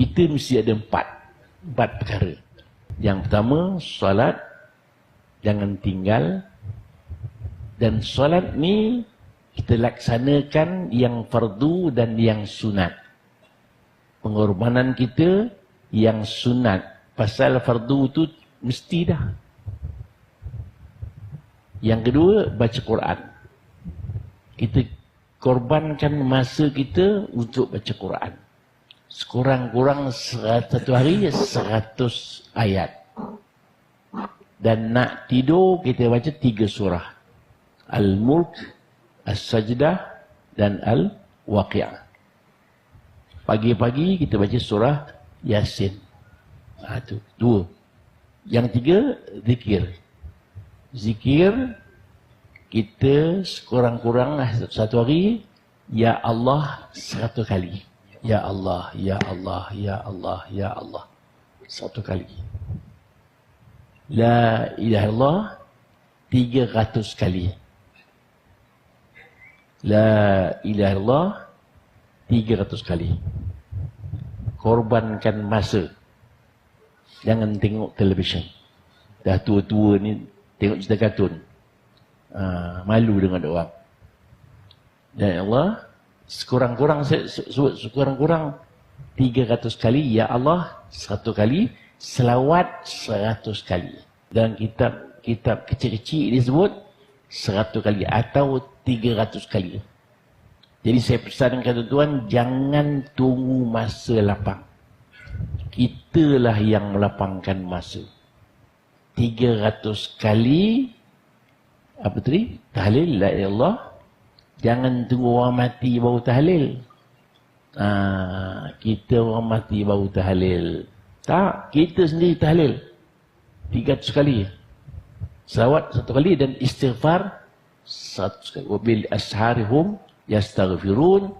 kita mesti ada empat. Empat perkara. Yang pertama, solat jangan tinggal. Dan solat ni kita laksanakan yang fardu dan yang sunat. Pengorbanan kita yang sunat. Pasal fardu tu mesti dah. Yang kedua, baca Quran. Kita korbankan masa kita untuk baca Quran. Sekurang-kurang satu hari seratus ayat. Dan nak tidur kita baca tiga surah. Al-Mulk, As-Sajdah dan Al-Waqi'ah. Pagi-pagi kita baca surah Yasin. Ha, tu, dua. Yang tiga, zikir. Zikir, kita sekurang-kurang satu hari, Ya Allah satu kali. Ya Allah, Ya Allah, Ya Allah, Ya Allah. Satu kali. La ilaha illallah tiga ratus kali. La ilaha illallah tiga ratus kali. Korbankan masa. Jangan tengok televisyen. Dah tua-tua ni tengok cerita kartun. Ha, malu dengan orang. Dan Allah sekurang-kurang sekurang-kurang 300 kali ya Allah satu kali selawat 100 kali. Dan kitab kitab kecil-kecil disebut 100 kali atau 300 kali. Jadi saya pesan kepada tuan jangan tunggu masa lapang. Kitalah yang melapangkan masa. 300 kali apa tadi? Tahlil la ilallah Jangan tunggu orang mati baru tahlil. Ha, kita orang mati baru tahlil. Tak, kita sendiri tahlil. Tiga ratus kali. Salawat satu kali dan istighfar satu sekali. Wabil asharihum yastaghfirun.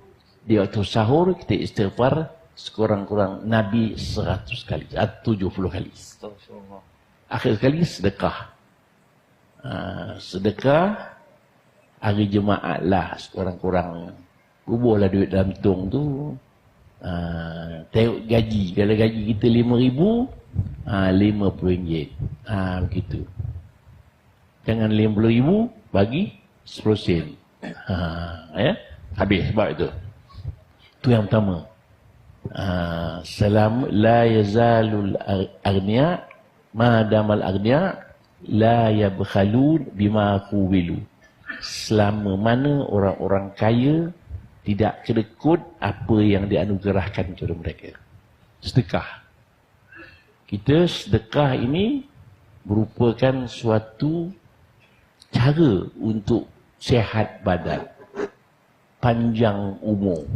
Di waktu sahur kita istighfar sekurang-kurang Nabi seratus kali. Atau tujuh puluh kali. Akhir sekali sedekah. Ha, sedekah hari Jumaat lah sekurang-kurang kuburlah duit dalam tong tu. Ha, tengok gaji. Kalau gaji kita lima ribu ha, lima puluh ringgit. Ha, begitu. Jangan lima puluh ribu bagi sepuluh sen. Ha, ya? habis sebab itu. Itu yang pertama. Ha, salam la yazalul agniya madamal agniya la yabkhalun bima kuwilu selama mana orang-orang kaya tidak kedekut apa yang dianugerahkan kepada mereka. Sedekah. Kita sedekah ini merupakan suatu cara untuk sehat badan. Panjang umur.